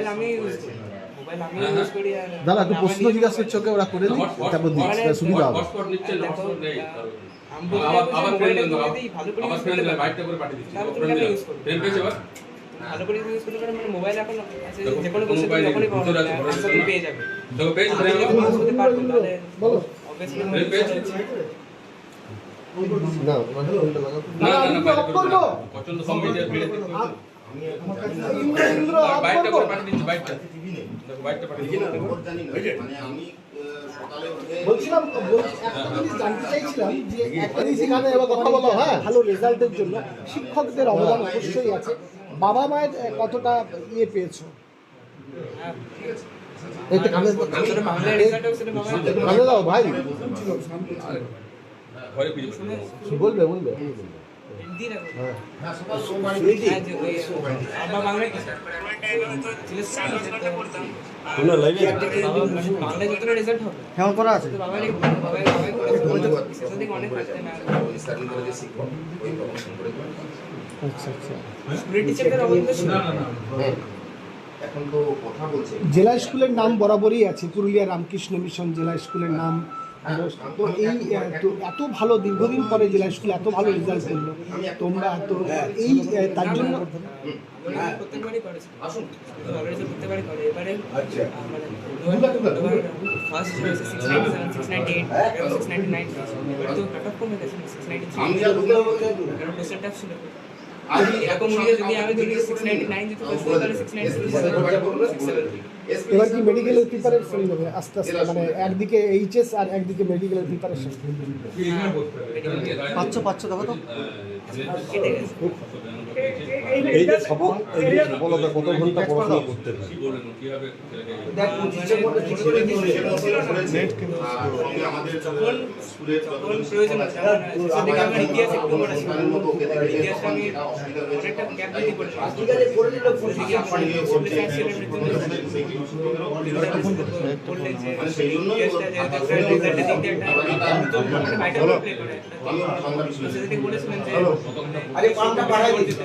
Mobile আমি হ্যাঁ, হ্যাঁ। দাদা একটু প্রশ্ন জিজ্ঞাসা করছে ওকে ওরা করে দিই তারপর মানে সেটা সুবিধা হবে ভালো করে দিচ্ছি ইউজ করতে পারে মানে মোবাইল এখন আছে, যে কোনো মোবাইলে যখনই পাবো ভিতরে আছে, ঘরে আনসার আছে। পেয়ে যাবে দেখো পেয়েছে আমি যদি ইউজ করতে পারব তাহলে বলো ফ্রেন্ড পেয়েছে না না না তো। প্রচণ্ড সম্মিলিত বলছিলাম জানতে চাইছিলাম যে কথা বলো হ্যাঁ ভালো রেজাল্টের জন্য শিক্ষকদের অবদান অবশ্যই আছে। বাবা মায়ের কতটা ইয়ে পেয়েছ? ভাই। বলবে। বলবে। জেলা স্কুলের নাম বরাবরই আছে। পুরুলিয়া রামকৃষ্ণ মিশন জেলা স্কুলের নাম। তো এই এত ভালো দীর্ঘদিন পরে জেলা স্কুল এত ভালো রেজাল্ট করল তোমরা তো এই তার জন্য প্রত্যেকবারই রেজাল্ট প্রত্যেকবারই করে এবারে first six ninety six ninety nine তো কাট অফ কমে গেছে সিক্স নাইনটি থ্রি ছিল। আমি যদি আমি তাহলে এবার কি মেডিকেলের প্রিপারেশন হবে? আস্তে আস্তে মানে একদিকে এইচএস আর একদিকে মেডিকেলের প্রিপারেশন পাচ্ছ পাচ্ছ দেখো তো এই যে সফল এই যে সফলতা কত ঘণ্টা পড়াশোনা করতে হয় মানে মানে আরে পাঁচটা পাড়াই দিতে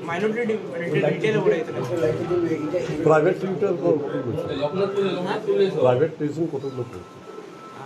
মাইনরিটি রিটেল যেতে প্রাইভেট টিউটর প্রাইভেট টিউশন কত লোক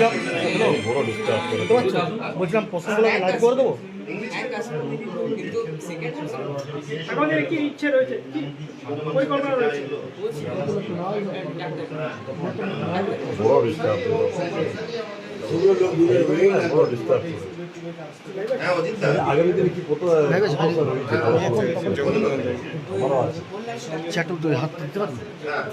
হ্যাঁ। বলছিলাম বলছিলাম প্রশ্নগুলো লাইভ করে দেবো আমাদের কি ইচ্ছে রয়েছে কি পরিকল্পনা রয়েছে হ্যাঁ চ্যাটু হাত দিতে পারব হ্যাঁ